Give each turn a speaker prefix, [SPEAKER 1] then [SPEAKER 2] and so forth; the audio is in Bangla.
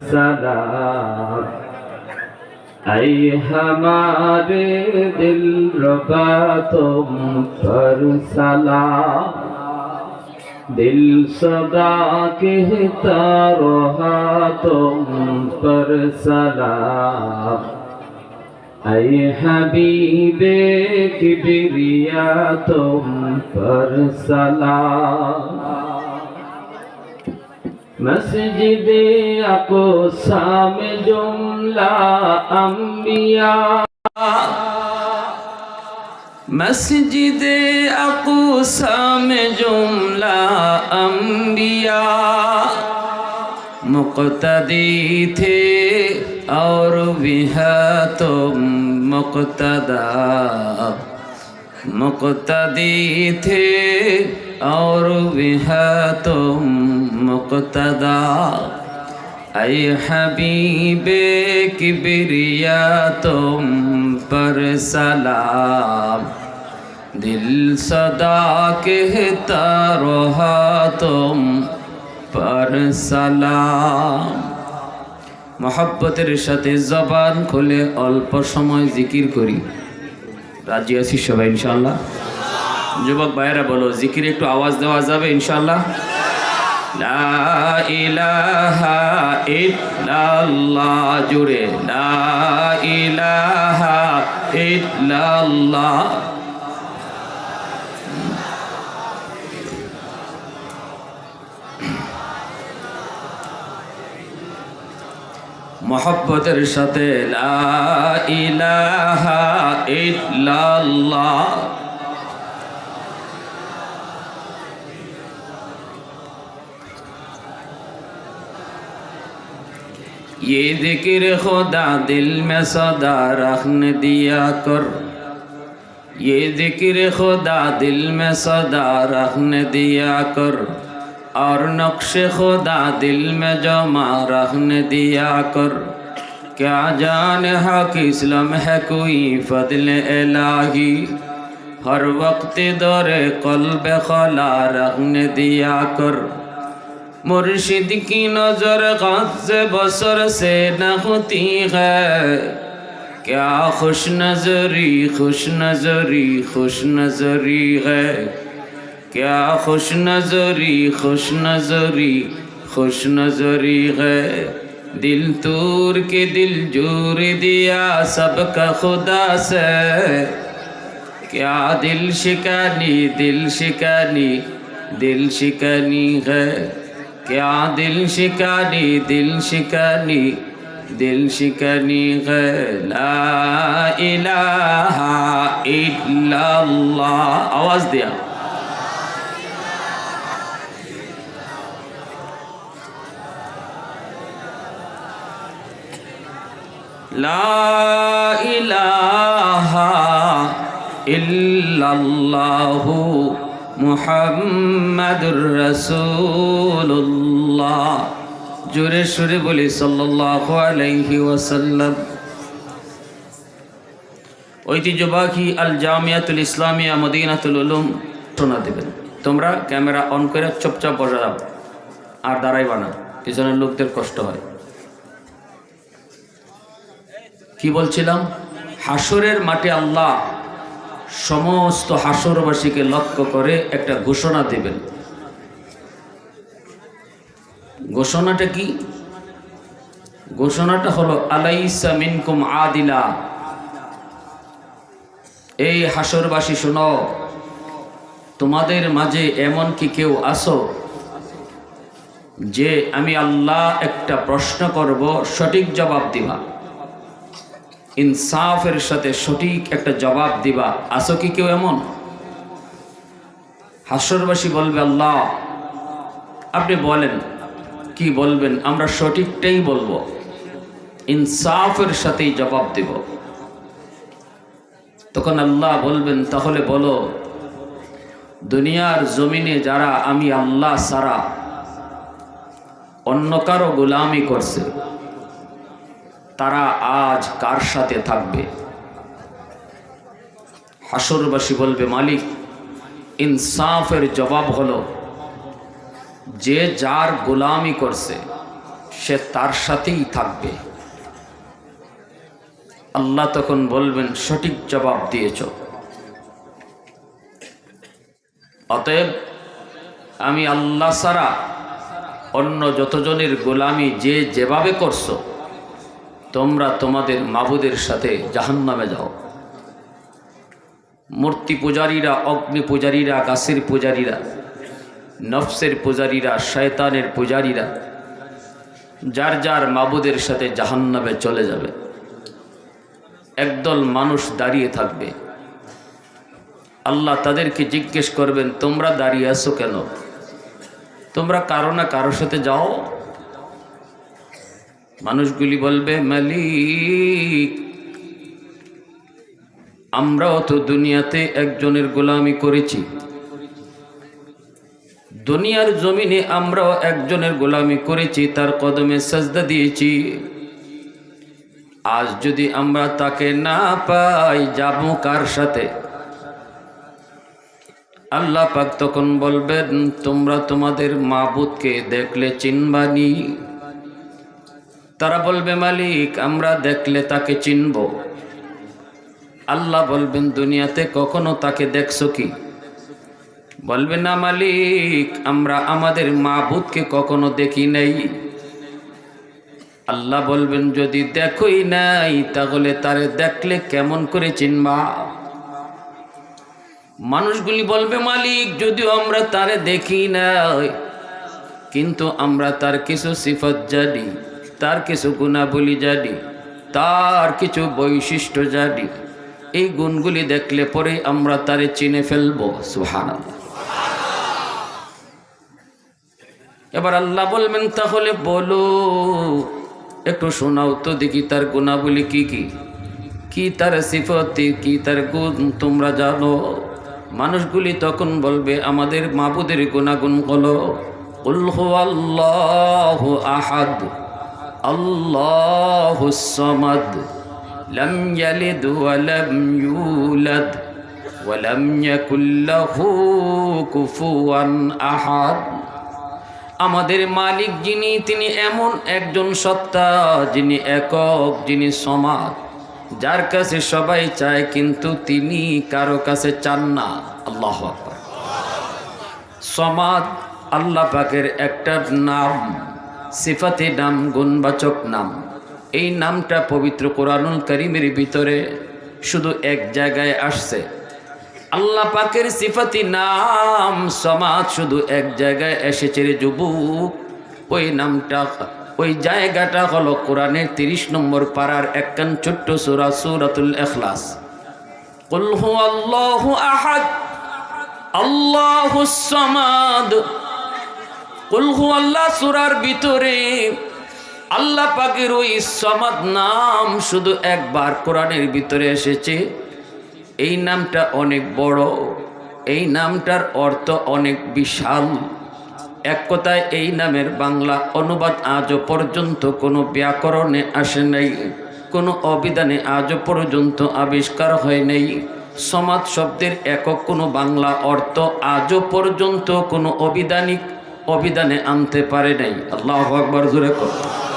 [SPEAKER 1] سلام اے ہمارے دل ربا تم پر سلام دل صدا کہتا رہا تم پر سلام اے حبیب کبریا تم پر سلام मस्जिद अकोसा में जुमला अम्बिया मस्जिद अकोसा में जुमला अम्बिया मुक्तदी थे और बिह तुम मुक्तदा। مقتدی تھے اور بھی ہے تم مقتدا اے حبیب کبریا تم پر سلام دل صدا کہتا رہا تم پر সালাম মহাব্বতের সাথে জবান খুলে অল্প সময় জিকির করি রাজি আছি সবাই ইনশাল্লাহ যুবক ভাইয়েরা বলো, জিকির একটু আওয়াজ দেওয়া যাবে ইনশাল্লাহ জুড়ে লা ইলাহা ইল্লাল্লাহ। মহব্বতের সাথে লা ইলাহা ইল্লাল্লাহ ये जिक्र खुदा दिल में सदा रखने दिया कर ये जिक्र खुदा दिल में सदा रखने दिया कर اور نقش خدا دل میں جمع رکھنے دیا کر، کیا جان حق اسلم ہے کوئی فضل الہی؟ ہر وقت دور قلب خلا رکھنے دیا کر۔ مرشد کی نظر غز بسر سے نہ ہوتی ہے کیا خوش نظری خوش نظری خوش نظری ہے کیا خوش نظری خوش نظری خوش نظری ہے دل تور کے دل جور دیا سب کا خدا سے کیا دل شکانی دل شکانی دل شکانی ہے کیا دل شکانی دل شکانی دل شکنی لا الہ الا اللہ آواز دیا لا إله إلا الله محمد رسول الله জোরে সুরে বলি, সাল্লাল্লাহু আলাইহি ওয়াসাল্লাম। ঐতিহ্যবাহী আল জামিয়াতুল ইসলামিয়া মদিনাতুল উলুম শোনা দেবেন। তোমরা ক্যামেরা অন করে চুপচাপ বসা আর দাঁড়াইবা না, পিছনের লোকদের কষ্ট হয়। কি বলছিলাম? হাসরের মাঠে আল্লাহ সমস্ত হাসরবাসীকে লক্ষ্য করে একটা ঘোষণা দেবেন। ঘোষণাটা কি? ঘোষণাটা হলো, আলাইসা মিনকুম আদিলা। এই হাসরবাসী শোনো, তোমাদের মাঝে এমন কি কেউ আসো যে আমি আল্লাহ একটা প্রশ্ন করব, সঠিক জবাব দিবা? ইনসাফের সাথে সঠিক একটা জবাব দিবা। আসো কি কেউ এমন? হাসরবাসী বলবে, আল্লাহ, আপনি বলেন। কি বলবেন? আমরা সঠিকটাই বলব। ইনসাফের সাথেই জবাব দিব। তখন আল্লাহ বলবেন, তাহলে বলো, দুনিয়ার জমিনে যারা আমি আল্লাহ সারা অন্য কারও গোলামি করছে তারা আজ কার সাথে থাকবে? হাসরবাসী বলবে, মালিক, ইনসাফের জবাব হলো, যে যার গোলামি করছে, সে তার সাথেই থাকবে। আল্লাহ তখন বলবেন, সঠিক জবাব দিয়েছ। অতএব আমি আল্লাহ ছাড়া অন্য যতজনের গোলামি যে যেভাবে করছ তোমরা তোমাদের মাবুদের সাথে জাহান্নামে যাও। মূর্তি পূজারীরা, অগ্নি পূজারীরা, গাছের পূজারীরা, নফসের পূজারীরা, শয়তানের পূজারীরা, যার যার মাবুদের সাথে জাহান্নামে চলে যাবে। একদল মানুষ দাঁড়িয়ে থাকবে। আল্লাহ তাদেরকে জিজ্ঞেস করবেন, তোমরা দাঁড়িয়ে আছো কেন? তোমরা কারও না কারোর সাথে যাও। মানুষগুলি বলবে, মালিক, আমরাও তো দুনিয়াতে একজনের গোলামি করেছি। দুনিয়ার জমিনে আমরাও একজনের গোলামি করেছি, তার কদমে সাজদা দিয়েছি। আজ যদি আমরা তাকে না পাই, যাব কার সাথে? আল্লাহ পাক তখন বলবেন, তোমরা তোমাদের মাবুদকে দেখলে চিনবানি। তারা বলবে, মালিক, আমরা দেখলে তাকে চিনব। আল্লাহ বলবেন, দুনিয়াতে কখনো তাকে দেখছ কি? বলবে, না মালিক, আমরা আমাদের মা মাবুদকে কখনো দেখি নাই। আল্লাহ বলবেন, যদি দেখোই নাই, তাহলে তারে দেখলে কেমন করে চিনবা? মানুষগুলি বলবে, মালিক, যদিও আমরা তারে দেখি নাই, কিন্তু আমরা তার কিছু সিফত জানি। তার কিছু গুণাবলী জানি, তার কিছু বৈশিষ্ট্য জানি। এই গুণগুলি দেখলে পরে আমরা তারে চিনে ফেলব সুহান এবার আল্লাহ বলবেন, তাহলে বলো, একটু শোনাও তো দেখি তার গুণাবলী কি কি? কি তার সিফতি, কি তার গুণ তোমরা জানো? মানুষগুলি তখন বলবে, আমাদের মাবুদের গুণাগুণ হলো আহাদ। আল্লাহ সমাদ لم يلد ولم يولد ولم يكن له كفوا أحد আমাদের মালিক যিনি তিনি এমন একজন সত্তা যিনি একক যিনি সমাজ যার কাছে সবাই চায় কিন্তু তিনি কারো কাছে চান না আল্লাহ আকবার সমাজ আল্লাহ পাকের একটা নাম সিফাতে নাম, গুণবাচক নাম। এই নামটা পবিত্র কোরআনুল করিমের ভিতরে শুধু এক জায়গায় আসছে। আল্লাহ পাকের সিফাতি নাম সমাজ শুধু এক জায়গায় এসেছে রে যুবক। ওই নামটা, ওই জায়গাটা হলো কোরআনের তিরিশ নম্বর পাড়ার একখান ছোট্ট সুরা, সুরাতুল এখলাস কুল হু আল্লাহু আহাদ, আল্লাহু সমাদ কুল হু আল্লাহ সুরার ভিতরে আল্লাহ পাকের ওই সমাদ নাম শুধু একবার কোরআনের ভিতরে এসেছে। এই নামটা অনেক বড়, এই নামটার অর্থ অনেক বিশাল। এক কথায় এই নামের বাংলা অনুবাদ আজও পর্যন্ত কোনো ব্যাকরণে আসে নাই, কোনো অবিধানে আজও পর্যন্ত আবিষ্কার হয় নাই। সমাজ শব্দের একক কোনো বাংলা অর্থ আজও পর্যন্ত কোনো অবিধানিক অবিধানে আনতে পারে নাই। আল্লাহ আকবর জোরে কথা